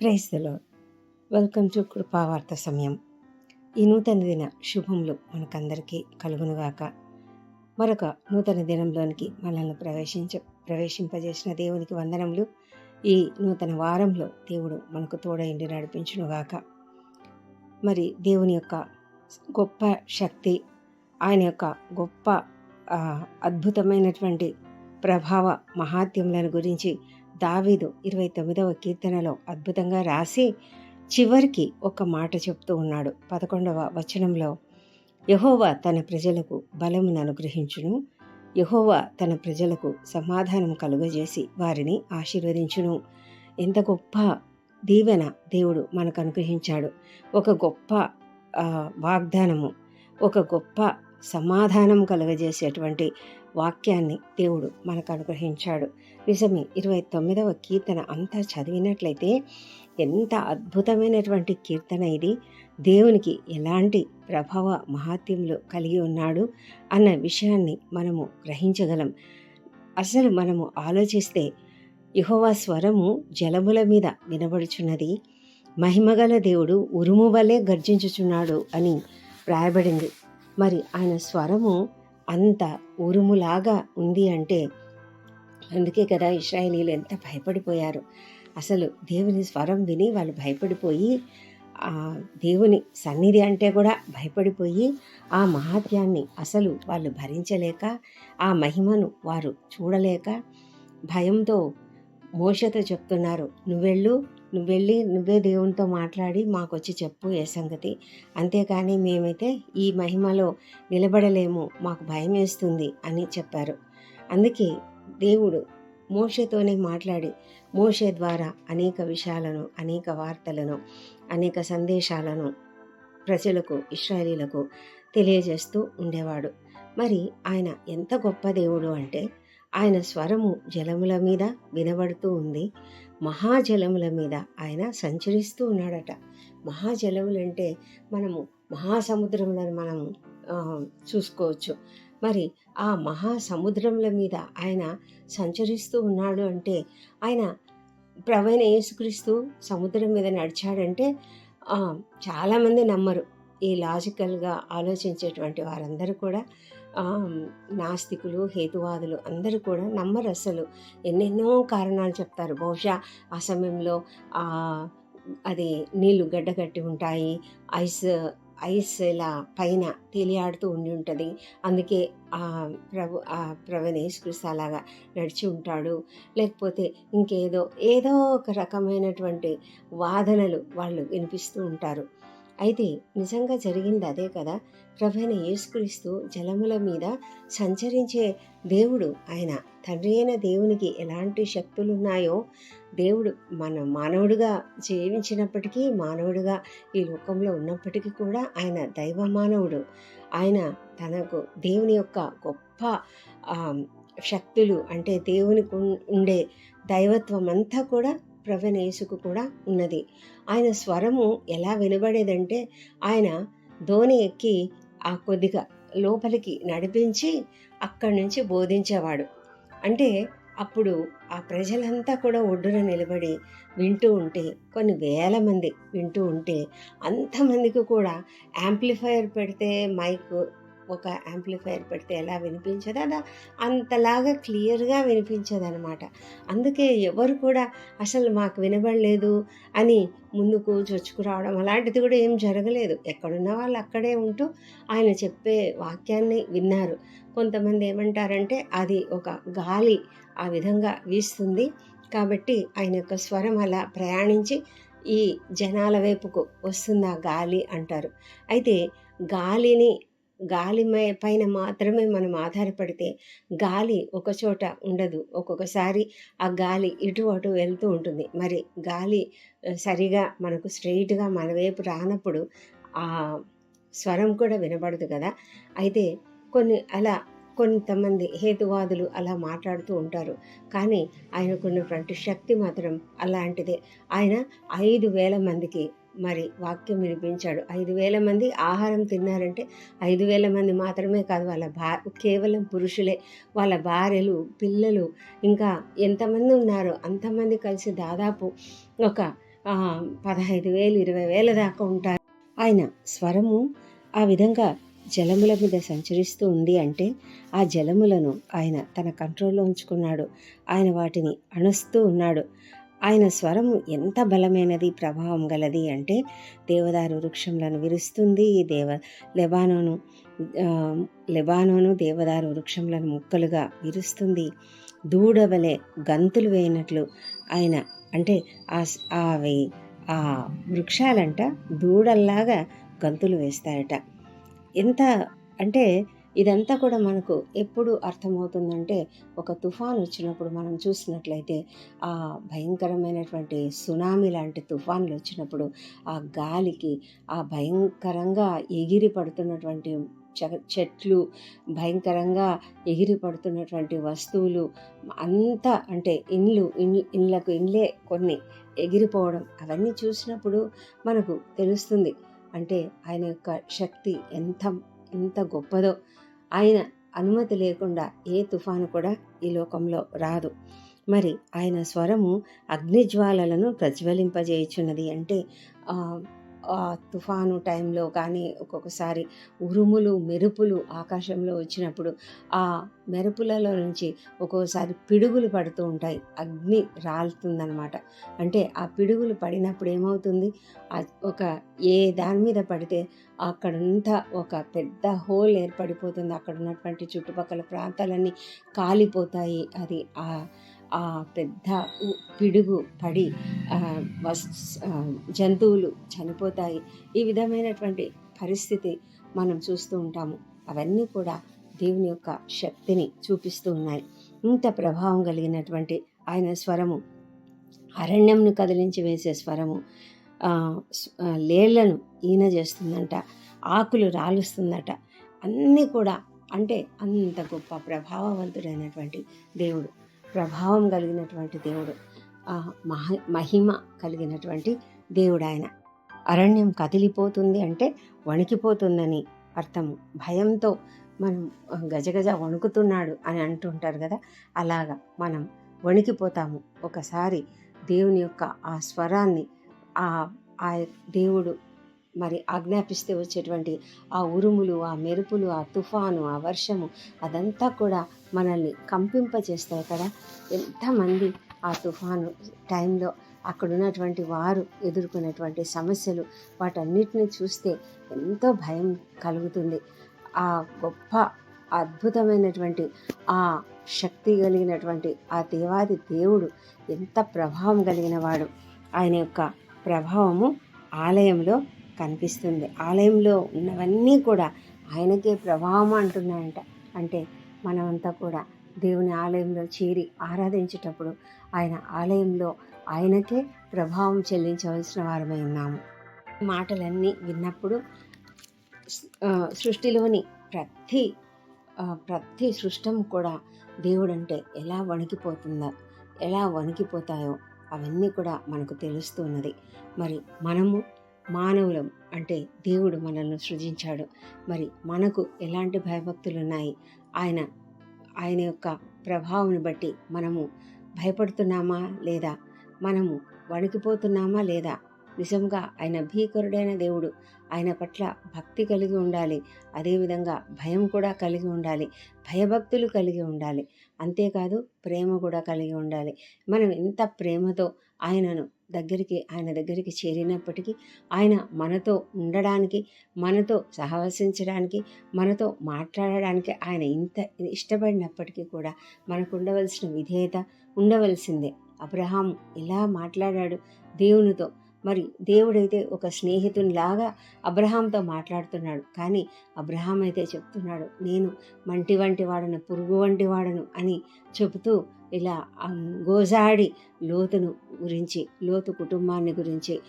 Praise the lord welcome to కృపావార్త సమయం. ఈ నూతన దిన శుభములు మనకందరికీ కలుగునుగాక. మరొక నూతన దినంలోనికి మనల్ని ప్రవేశించ ప్రవేశింపజేసిన దేవునికి వందనములు. ఈ నూతన వారంలో దేవుడు మనకు తోడైండి నడిపించునుగాక. మరి దేవుని యొక్క గొప్ప శక్తి ఆయన యొక్క గొప్ప అద్భుతమైనటువంటి ప్రభావ మహాత్యములను గురించి దావీదు ఇరవై తొమ్మిదవ కీర్తనలో అద్భుతంగా రాసి చివరికి ఒక మాట చెప్తూ ఉన్నాడు. పదకొండవ వచనంలో యహోవా తన ప్రజలకు బలమును అనుగ్రహించును. యహోవా తన ప్రజలకు సమాధానం కలుగజేసి వారిని ఆశీర్వదించును. ఎంత గొప్ప దీవెన దేవుడు మనకు అనుగ్రహించాడు. ఒక గొప్ప వాగ్దానము ఒక గొప్ప సమాధానం కలుగజేసేటువంటి వాక్యాన్ని దేవుడు మనకు అనుగ్రహించాడు. నిజమే ఇరవై తొమ్మిదవ కీర్తన అంతా చదివినట్లయితే ఎంత అద్భుతమైనటువంటి కీర్తన ఇది. దేవునికి ఎలాంటి ప్రభావ మహాత్యములు కలిగి ఉన్నాడు అన్న విషయాన్ని మనము గ్రహించగలం. అసలు మనము ఆలోచిస్తే యెహోవా స్వరము జలముల మీద వినబడుచున్నది. మహిమగల దేవుడు ఉరుము వలె గర్జించుచున్నాడు అని రాయబడింది. మరి ఆయన స్వరము అంత ఉరుములాగా ఉంది అంటే అందుకే కదా ఇస్రాయేలీలు ఎంత భయపడిపోయారు. అసలు దేవుని స్వరం విని వాళ్ళు భయపడిపోయి ఆ దేవుని సన్నిధి అంటే కూడా భయపడిపోయి ఆ మహాత్యాన్ని అసలు వాళ్ళు భరించలేక ఆ మహిమను వారు చూడలేక భయంతో మోషతో చెప్తున్నారు. నువ్వెళ్ళు నువ్వు వెళ్ళి నువ్వే దేవునితో మాట్లాడి మాకు వచ్చి చెప్పు ఏ సంగతి. అంతేకాని మేమైతే ఈ మహిమలో నిలబడలేము మాకు భయం వేస్తుంది అని చెప్పారు. అందుకే దేవుడు మోషతోనే మాట్లాడి మోషే ద్వారా అనేక విషయాలను అనేక వార్తలను అనేక సందేశాలను ప్రజలకు ఇస్రాయలీలకు తెలియజేస్తూ ఉండేవాడు. మరి ఆయన ఎంత గొప్ప దేవుడు అంటే ఆయన స్వరము జలముల మీద వినబడుతూ ఉంది. మహాజలముల మీద ఆయన సంచరిస్తూ ఉన్నాడట. మహాజలములంటే మనము మహాసముద్రములను మనము చూసుకోవచ్చు. మరి ఆ మహాసముద్రముల మీద ఆయన సంచరిస్తూ ఉన్నాడు అంటే ఆయన ప్రవీణ యేసుక్రీస్తు సముద్రం మీద నడిచాడంటే చాలామంది నమ్మరు. ఈ లాజికల్గా ఆలోచించేటువంటి వారందరూ కూడా నాస్తికులు హేతువాదులు అందరూ కూడా నమ్మరు అసలు ఎన్నెన్నో కారణాలు చెప్తారు. బహుశా ఆ సమయంలో అది నీళ్ళు గడ్డగట్టి ఉంటాయి. ఐస్ ఐస్ ఇలా పైన తేలియాడుతూ ఉండి ఉంటుంది. అందుకే ఆ ప్రభు ఆ ప్రవీణ అలాగా నడిచి ఉంటాడు. లేకపోతే ఇంకేదో ఏదో ఒక రకమైనటువంటి వాదనలు వాళ్ళు వినిపిస్తూ ఉంటారు. అయితే నిజంగా జరిగింది అదే కదా? ప్రభైన యేసుక్రీస్తు జలముల మీద సంచరించే దేవుడు ఆయన. తండ్రి అయిన దేవునికి ఎలాంటి శక్తులు ఉన్నాయో దేవుడు మన మానవుడిగా జీవించినప్పటికీ మానవుడిగా ఈ లోకంలో ఉన్నప్పటికీ కూడా ఆయన దైవ మానవుడు ఆయన తనకు దేవుని యొక్క గొప్ప శక్తులు అంటే దేవునికి ఉండే దైవత్వం అంతా కూడా ప్రవణేసుకు కూడా ఉన్నది. ఆయన స్వరము ఎలా వినబడేదంటే ఆయన ధోని ఎక్కి ఆ కొద్దిగా లోపలికి నడిపించి అక్కడి నుంచి బోధించేవాడు. అంటే అప్పుడు ఆ ప్రజలంతా కూడా ఒడ్డున నిలబడి వింటూ ఉంటే కొన్ని వేల మంది వింటూ ఉంటే అంతమందికి కూడా యాంప్లిఫైయర్ పెడితే మైక్ ఒక యాంప్లిఫైయర్ పెడితే ఎలా వినిపించదో? అది అంతలాగా క్లియర్గా వినిపించదనమాట అందుకే ఎవరు కూడా అసలు మాకు వినబడలేదు అని ముందుకు చొచ్చుకురావడం అలాంటిది కూడా ఏం జరగలేదు. ఎక్కడున్న వాళ్ళు అక్కడే ఉంటూ ఆయన చెప్పే వాక్యాన్ని విన్నారు. కొంతమంది ఏమంటారంటే అది ఒక గాలి ఆ విధంగా వీస్తుంది కాబట్టి ఆయన యొక్క స్వరం అలా ప్రయాణించి ఈ జనాల వైపుకు వస్తున్న గాలి అంటారు. అయితే గాలిని గాలి మై- పైన మాత్రమే మనం ఆధారపడితే గాలి ఒక చోట ఉండదు. ఒక్కొక్కసారి ఆ గాలి ఇటు అటు వెళ్తూ ఉంటుంది. మరి గాలి సరిగా మనకు స్ట్రెయిట్గా మన వైపు రానప్పుడు ఆ స్వరం కూడా వినబడదు కదా. అయితే కొన్ని అలా కొంతమంది హేతువాదులు అలా మాట్లాడుతూ ఉంటారు. కానీ ఆయనకున్నటువంటి శక్తి మాత్రం అలాంటిదే. ఆయన ఐదు వేల మందికి మరి వాక్యం వినిపించాడు. ఐదు వేల మంది ఆహారం తిన్నారంటే ఐదు వేల మంది మాత్రమే కాదు వాళ్ళ భా కేవలం పురుషులే. వాళ్ళ భార్యలు పిల్లలు ఇంకా ఎంతమంది ఉన్నారో అంతమంది కలిసి దాదాపు ఒక పదహైదు వేలు ఇరవై వేల దాకా ఉంటారు. ఆయన స్వరము ఆ విధంగా జలముల మీద సంచరిస్తూ ఉంది అంటే ఆ జలములను ఆయన తన కంట్రోల్లో ఉంచుకున్నాడు. ఆయన వాటిని అణుస్తూ ఉన్నాడు. ఆయన స్వరము ఎంత బలమైనది ప్రభావం గలది అంటే దేవదారు వృక్షములను విరుస్తుంది. దేవ లెబానోను లెబానోను దేవదారు వృక్షములను ముక్కలుగా విరుస్తుంది. దూడవలే గంతులు వేయినట్లు ఆయన అంటే ఆ అవి ఆ వృక్షాలంట దూడల్లాగా గంతులు వేస్తాయట. ఎంత అంటే ఇదంతా కూడా మనకు ఎప్పుడు అర్థమవుతుందంటే ఒక తుఫాన్ వచ్చినప్పుడు మనం చూసినట్లయితే ఆ భయంకరమైనటువంటి సునామీ లాంటి తుఫాన్లు వచ్చినప్పుడు ఆ గాలికి ఆ భయంకరంగా ఎగిరి పడుతున్నటువంటి చెట్లు భయంకరంగా ఎగిరి పడుతున్నటువంటి వస్తువులు అంతా అంటే ఇండ్లు ఇండ్లకు ఇండ్లే కొన్ని ఎగిరిపోవడం అవన్నీ చూసినప్పుడు మనకు తెలుస్తుంది. అంటే ఆయన యొక్క శక్తి ఎంత ఎంత గొప్పదో ఆయన అనుమతి లేకుండా ఏ తుఫాను కూడా ఈ లోకంలో రాదు. మరి ఆయన స్వరము అగ్నిజ్వాలలను ప్రజ్వలింపజేయుచున్నది అంటే తుఫాను టైంలో కానీ ఒక్కొక్కసారి ఉరుములు మెరుపులు ఆకాశంలో వచ్చినప్పుడు ఆ మెరుపులలో నుంచి ఒక్కోసారి పిడుగులు పడుతూ ఉంటాయి. అగ్ని రాలుతుందనమాట అంటే ఆ పిడుగులు పడినప్పుడు ఏమవుతుంది? ఒక ఏ దాని మీద పడితే అక్కడంతా ఒక పెద్ద హోల్ ఏర్పడిపోతుంది. అక్కడ ఉన్నటువంటి చుట్టుపక్కల ప్రాంతాలన్నీ కాలిపోతాయి. అది ఆ ఆ పెద్ద పిడుగు పడి వస్ జంతువులు చనిపోతాయి. ఈ విధమైనటువంటి పరిస్థితి మనం చూస్తూ ఉంటాము. అవన్నీ కూడా దేవుని యొక్క శక్తిని చూపిస్తూ ఉన్నాయి. ఇంత ప్రభావం కలిగినటువంటి ఆయన స్వరము అరణ్యంను కదిలించి వేసే స్వరము లేళ్ళను ఈన చేస్తుందంట ఆకులు రాలుస్తుందట అన్నీ కూడా అంటే అంత గొప్ప ప్రభావవంతుడైనటువంటి దేవుడు. ప్రభావం కలిగినటువంటి దేవుడు. ఆ, మహ మహిమ కలిగినటువంటి దేవుడు ఆయన. అరణ్యం కదిలిపోతుంది అంటే వణికిపోతుందని అర్థము భయంతో మనం గజగజ వణుకుతున్నాడు అని అంటుంటారు కదా అలాగా మనం వణికిపోతాము. ఒకసారి దేవుని యొక్క ఆ స్వరాన్ని ఆ ఆ దేవుడు మరి ఆజ్ఞాపిస్తే వచ్చేటువంటి ఆ ఉరుములు ఆ మెరుపులు ఆ తుఫాను ఆ వర్షము అదంతా కూడా మనల్ని కంపింపచేస్తాయి కదా. ఎంతమంది ఆ తుఫాను టైంలో అక్కడ ఉన్నటువంటి వారు ఎదుర్కొనేటువంటి సమస్యలు వాటన్నిటిని చూస్తే ఎంతో భయం కలుగుతుంది. ఆ గొప్ప అద్భుతమైనటువంటి ఆ శక్తి కలిగినటువంటి ఆ దేవాది దేవుడు ఎంత ప్రభావం కలిగిన వాడు. ఆయన యొక్క ప్రభావము ఆలయంలో కనిపిస్తుంది. ఆలయంలో ఉన్నవన్నీ కూడా ఆయనకే ప్రభావం అంటున్నాయంట. అంటే మనమంతా కూడా దేవుని ఆలయంలో చేరి ఆరాధించేటప్పుడు ఆయన ఆలయంలో ఆయనకే ప్రభావం చెల్లించవలసిన వారమై ఉన్నాము. మాటలన్నీ విన్నప్పుడు సృష్టిలోని ప్రతి ప్రతి సృష్టం కూడా దేవుడంటే ఎలా వణికిపోతుందో ఎలా వణికిపోతాయో అవన్నీ కూడా మనకు తెలుస్తూ ఉన్నది. మరి మనము మానవులం అంటే దేవుడు మనల్ని సృజించాడు. మరి మనకు ఎలాంటి భయభక్తులు ఉన్నాయి ఆయన ఆయన యొక్క ప్రభావాన్ని బట్టి మనము భయపడుతున్నామా లేదా? మనము వణికిపోతున్నామా లేదా? నిజంగా ఆయన భీకరుడైన దేవుడు ఆయన పట్ల భక్తి కలిగి ఉండాలి. అదేవిధంగా భయం కూడా కలిగి ఉండాలి. భయభక్తులు కలిగి ఉండాలి. అంతేకాదు ప్రేమ కూడా కలిగి ఉండాలి. మనం ఎంత ప్రేమతో ఆయనను దగ్గరికి ఆయన దగ్గరికి చేరినప్పటికీ ఆయన మనతో ఉండడానికి మనతో సహవసించడానికి మనతో మాట్లాడడానికి ఆయన ఇంత ఇష్టపడినప్పటికీ కూడా మనకు ఉండవలసిన విధేయత ఉండవలసిందే. అబ్రహాం ఇలా మాట్లాడాడు దేవునితో. మరి దేవుడైతే ఒక స్నేహితునిలాగా అబ్రహాంతో మాట్లాడుతున్నాడు. కానీ అబ్రహాం అయితే చెప్తున్నాడు నేను మంటి వంటి వాడను పురుగు వంటి వాడను అని చెబుతూ ఇలా గోజాడి లోతును గురించి లోతు కుటుంబాన్ని గురించి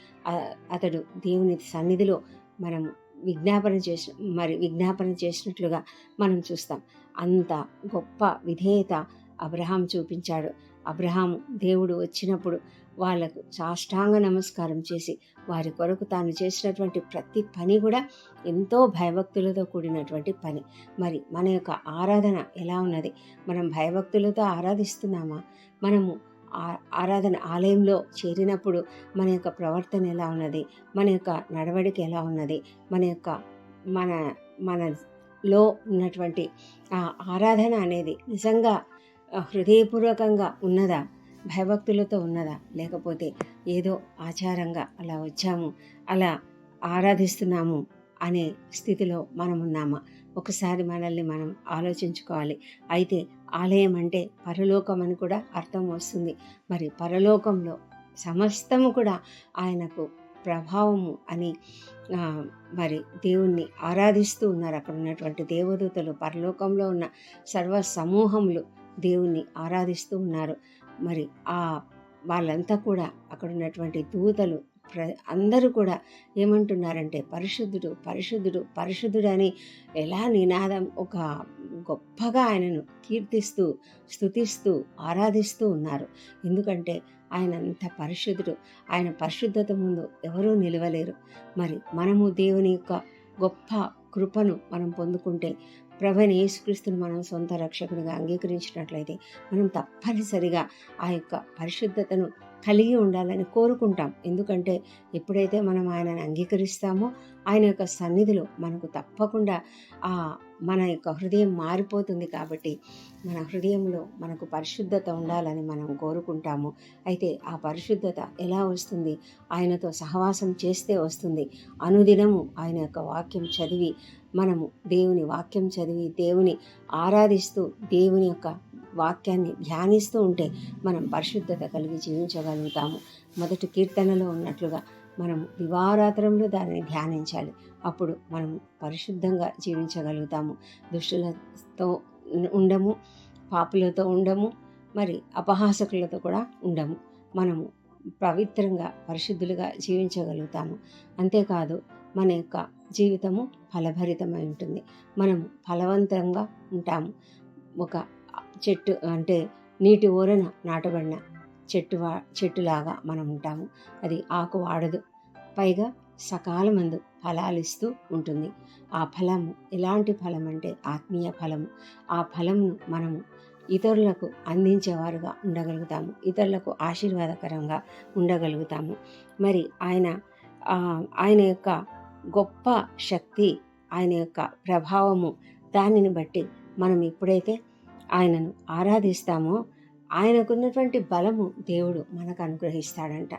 అతడు దేవుని సన్నిధిలో మనం విజ్ఞాపన చేసి మరి విజ్ఞాపన చేసినట్లుగా మనం చూస్తాం. అంత గొప్ప విధేయత అబ్రహాం చూపించాడు. అబ్రహాం దేవుడు వచ్చినప్పుడు వాళ్ళకు సాష్టాంగ నమస్కారం చేసి వారి కొరకు తాను చేసినటువంటి ప్రతి పని కూడా ఎంతో భయభక్తులతో కూడినటువంటి పని. మరి మన యొక్క ఆరాధన ఎలా ఉన్నది? మనం భయభక్తులతో ఆరాధిస్తున్నామా? మనము ఆ- ఆరాధన ఆలయంలో చేరినప్పుడు మన యొక్క ప్రవర్తన ఎలా ఉన్నది? మన యొక్క నడవడిక ఎలా ఉన్నది? మన యొక్క మన మనలో ఉన్నటువంటి ఆ ఆరాధన అనేది నిజంగా హృదయపూర్వకంగా ఉన్నదా? భయభక్తులతో ఉన్నదా? లేకపోతే ఏదో ఆచారంగా అలా వచ్చాము అలా ఆరాధిస్తున్నాము అనే స్థితిలో మనం ఉన్నామా? ఒకసారి మనల్ని మనం ఆలోచించుకోవాలి. అయితే ఆలయం అంటే పరలోకం అని కూడా అర్థం వస్తుంది. మరి పరలోకంలో సమస్తము కూడా ఆయనకు ప్రభావము అని మరి దేవుణ్ణి ఆరాధిస్తూ ఉన్నారు. అక్కడ ఉన్నటువంటి దేవదూతలు పరలోకంలో ఉన్న సర్వ సమూహములు దేవుణ్ణి ఆరాధిస్తూ ఉన్నారు. మరి ఆ వాళ్ళంతా కూడా అక్కడ ఉన్నటువంటి దూతలు ప్ర అందరూ కూడా ఏమంటున్నారంటే పరిశుద్ధుడు పరిశుద్ధుడు పరిశుద్ధుడు అని ఎలా నినాదం ఒక గొప్పగా ఆయనను కీర్తిస్తూ స్థుతిస్తూ ఆరాధిస్తూ ఉన్నారు. ఎందుకంటే ఆయన అంత పరిశుద్ధుడు ఆయన పరిశుద్ధత ముందు ఎవరూ నిలవలేరు. మరి మనము దేవుని యొక్క గొప్ప కృపను మనం పొందుకుంటే ప్రభుని యేసుక్రీస్తుని మనం సొంత రక్షకుడిగా అంగీకరించినట్లయితే మనం తప్పనిసరిగా ఆ యొక్క పరిశుద్ధతను కలిగి ఉండాలని కోరుకుంటాం. ఎందుకంటే ఎప్పుడైతే మనం ఆయనను అంగీకరిస్తామో ఆయన యొక్క సన్నిధిలో మనకు తప్పకుండా ఆ మన యొక్క హృదయం మారిపోతుంది కాబట్టి మన హృదయంలో మనకు పరిశుద్ధత ఉండాలని మనం కోరుకుంటాము. అయితే ఆ పరిశుద్ధత ఎలా వస్తుంది? ఆయనతో సహవాసం చేస్తే వస్తుంది. అనుదినము ఆయన యొక్క వాక్యం చదివి మనము దేవుని వాక్యం చదివి దేవుని ఆరాధిస్తూ దేవుని యొక్క వాక్యాన్ని ధ్యానిస్తూ ఉంటే మనం పరిశుద్ధత కలిగి జీవించగలుగుతాము. మొదటి కీర్తనలో ఉన్నట్లుగా మనం దివారాత్రంలో దానిని ధ్యానించాలి. అప్పుడు మనం పరిశుద్ధంగా జీవించగలుగుతాము. దుష్టులతో ఉండము పాపులతో ఉండము మరి అపహాసకులతో కూడా ఉండము. మనము పవిత్రంగా పరిశుద్ధులుగా జీవించగలుగుతాము. అంతేకాదు మన యొక్క జీవితము ఫలభరితమై ఉంటుంది. మనము ఫలవంతంగా ఉంటాము. ఒక చెట్టు అంటే నీటి ఓరన నాటబడిన చెట్టు చెట్టులాగా మనం ఉంటాము. అది ఆకు వాడదు. పైగా సకాలమందు ఫలాలిస్తూ ఉంటుంది. ఆ ఫలము ఎలాంటి ఫలం అంటే ఆత్మీయ ఫలము. ఆ ఫలంను మనము ఇతరులకు అందించేవారుగా ఉండగలుగుతాము. ఇతరులకు ఆశీర్వాదకరంగా ఉండగలుగుతాము. మరి ఆయన ఆయన యొక్క గొప్ప శక్తి ఆయన యొక్క ప్రభావము దానిని బట్టి మనం ఎప్పుడైతే ఆయనను ఆరాధిస్తామో ఆయనకున్నటువంటి బలము దేవుడు మనకు అనుగ్రహిస్తాడంట.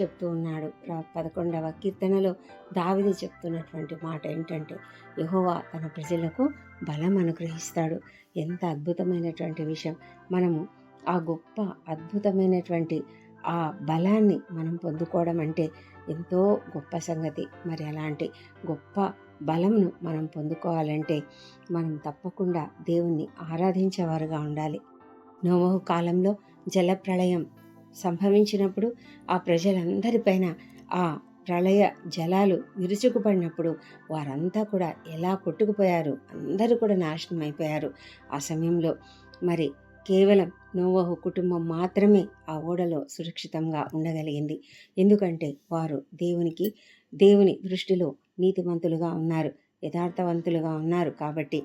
చెప్తూ ఉన్నాడు పదకొండవ కీర్తనలో దావిది చెప్తున్నటువంటి మాట ఏంటంటే యహోవా తన ప్రజలకు బలం అనుగ్రహిస్తాడు. ఎంత అద్భుతమైనటువంటి విషయం. మనము ఆ గొప్ప అద్భుతమైనటువంటి ఆ బలాన్ని మనం పొందుకోవడం అంటే ఎంతో గొప్ప సంగతి. మరి అలాంటి గొప్ప బలంను మనం పొందుకోవాలంటే మనం తప్పకుండా దేవుణ్ణి ఆరాధించేవారుగా ఉండాలి. నోవహు కాలంలో జలప్రళయం సంభవించినప్పుడు ఆ ప్రజలందరిపైన ఆ ప్రళయ జలాలు విరుచుకుపడినప్పుడు వారంతా కూడా ఎలా కొట్టుకుపోయారు? అందరూ కూడా నాశనం అయిపోయారు. ఆ సమయంలో మరి కేవలం నోవహు కుటుంబం మాత్రమే ఆ ఓడలో సురక్షితంగా ఉండగలిగింది. ఎందుకంటే వారు దేవునికి దేవుని దృష్టిలో నీతిమంతులుగా ఉన్నారు యథార్థవంతులుగా ఉన్నారు కాబట్టి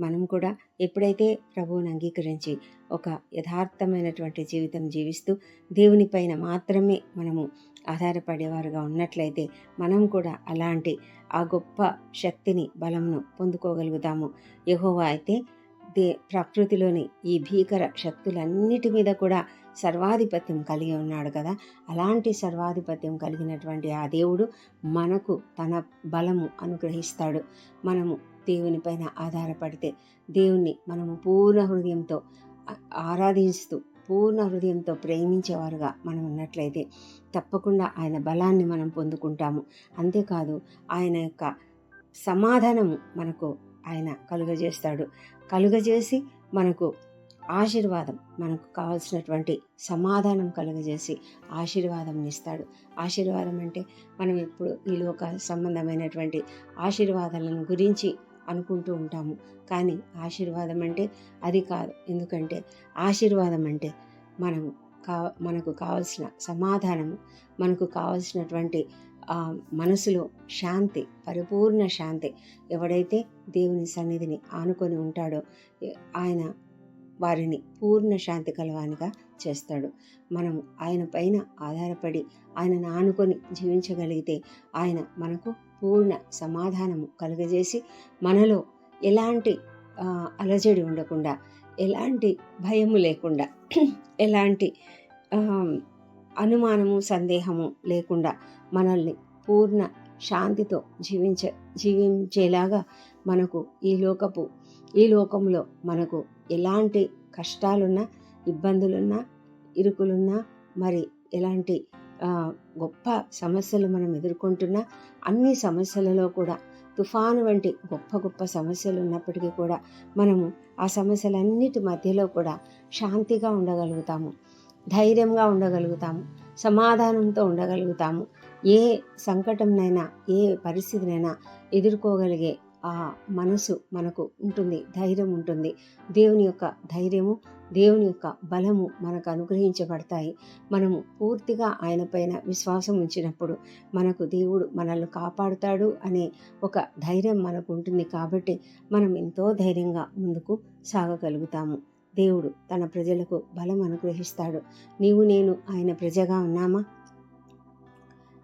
మనం కూడా ఎప్పుడైతే ప్రభువుని అంగీకరించి ఒక యథార్థమైనటువంటి జీవితం జీవిస్తూ దేవునిపైన మాత్రమే మనము ఆధారపడేవారుగా ఉన్నట్లయితే మనం కూడా అలాంటి ఆ గొప్ప శక్తిని బలంను పొందుకోగలుగుతాము. యహోవా అయితే దే ప్రకృతిలోని ఈ భీకర శక్తులన్నిటి మీద కూడా సర్వాధిపత్యం కలిగి ఉన్నాడు కదా. అలాంటి సర్వాధిపత్యం కలిగినటువంటి ఆ దేవుడు మనకు తన బలము అనుగ్రహిస్తాడు. మనము దేవునిపైన ఆధారపడితే దేవుణ్ణి మనము పూర్ణ హృదయంతో ఆరాధిస్తూ పూర్ణ హృదయంతో ప్రేమించేవారుగా మనం ఉన్నట్లయితే తప్పకుండా ఆయన బలాన్ని మనం పొందుకుంటాము. అంతేకాదు ఆయన యొక్క సమాధానము మనకు ఆయన కలుగజేస్తాడు. కలుగజేసి మనకు ఆశీర్వాదం మనకు కావాల్సినటువంటి సమాధానం కలుగజేసి ఆశీర్వాదం ఇస్తాడు. ఆశీర్వాదం అంటే మనం ఎప్పుడు ఈ లోక సంబంధమైనటువంటి ఆశీర్వాదాలను గురించి అనుకుంటూ ఉంటాము. కానీ ఆశీర్వాదం అంటే అది కాదు. ఎందుకంటే ఆశీర్వాదం అంటే మనము కా మనకు కావలసిన సమాధానము మనకు కావలసినటువంటి మనసులో శాంతి పరిపూర్ణ శాంతి ఎవడైతే దేవుని సన్నిధిని ఆనుకొని ఉంటాడో ఆయన వారిని పూర్ణ శాంతి కలవానిగా చేస్తాడు. మనం ఆయన పైన ఆధారపడి ఆయనను ఆనుకొని జీవించగలిగితే ఆయన మనకు పూర్ణ సమాధానము కలుగజేసి మనలో ఎలాంటి అలజడి ఉండకుండా ఎలాంటి భయము లేకుండా ఎలాంటి అనుమానము సందేహము లేకుండా మనల్ని పూర్ణ శాంతితో జీవించ జీవించేలాగా మనకు ఈ లోకపు ఈ లోకంలో మనకు ఎలాంటి కష్టాలున్నా ఇబ్బందులున్నా ఇరుకులున్నా మరి ఎలాంటి గొప్ప సమస్యలు మనం ఎదుర్కొంటున్నా అన్ని సమస్యలలో కూడా తుఫాను వంటి గొప్ప గొప్ప సమస్యలు ఉన్నప్పటికీ కూడా మనము ఆ సమస్యలన్నిటి మధ్యలో కూడా శాంతిగా ఉండగలుగుతాము. ధైర్యంగా ఉండగలుగుతాము సమాధానంతో ఉండగలుగుతాము. ఏ సంకటంనైనా ఏ పరిస్థితినైనా ఎదుర్కోగలిగే ఆ మనసు మనకు ఉంటుంది ధైర్యం ఉంటుంది. దేవుని యొక్క ధైర్యము దేవుని యొక్క బలము మనకు అనుగ్రహించబడతాయి. మనము పూర్తిగా ఆయన పైన విశ్వాసం ఉంచినప్పుడు మనకు దేవుడు మనల్ని కాపాడుతాడు అనే ఒక ధైర్యం మనకు ఉంటుంది కాబట్టి మనం ఎంతో ధైర్యంగా ముందుకు సాగగలుగుతాము. దేవుడు తన ప్రజలకు బలం అనుగ్రహిస్తాడు. నీవు నేను ఆయన ప్రజగా ఉన్నామా?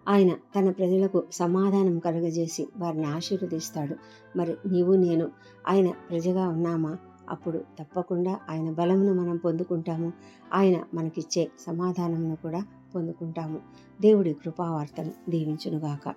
ఆయన తన ప్రజలకు సమాధానం కలుగజేసి వారిని ఆశీర్వదిస్తాడు. మరి నీవు నేను ఆయన ప్రజగా ఉన్నామా? అప్పుడు తప్పకుండా ఆయన బలమును మనం పొందుకుంటాము. ఆయన మనకిచ్చే సమాధానమును కూడా పొందుకుంటాము. దేవుడి కృపావార్తను దీవించునుగాక.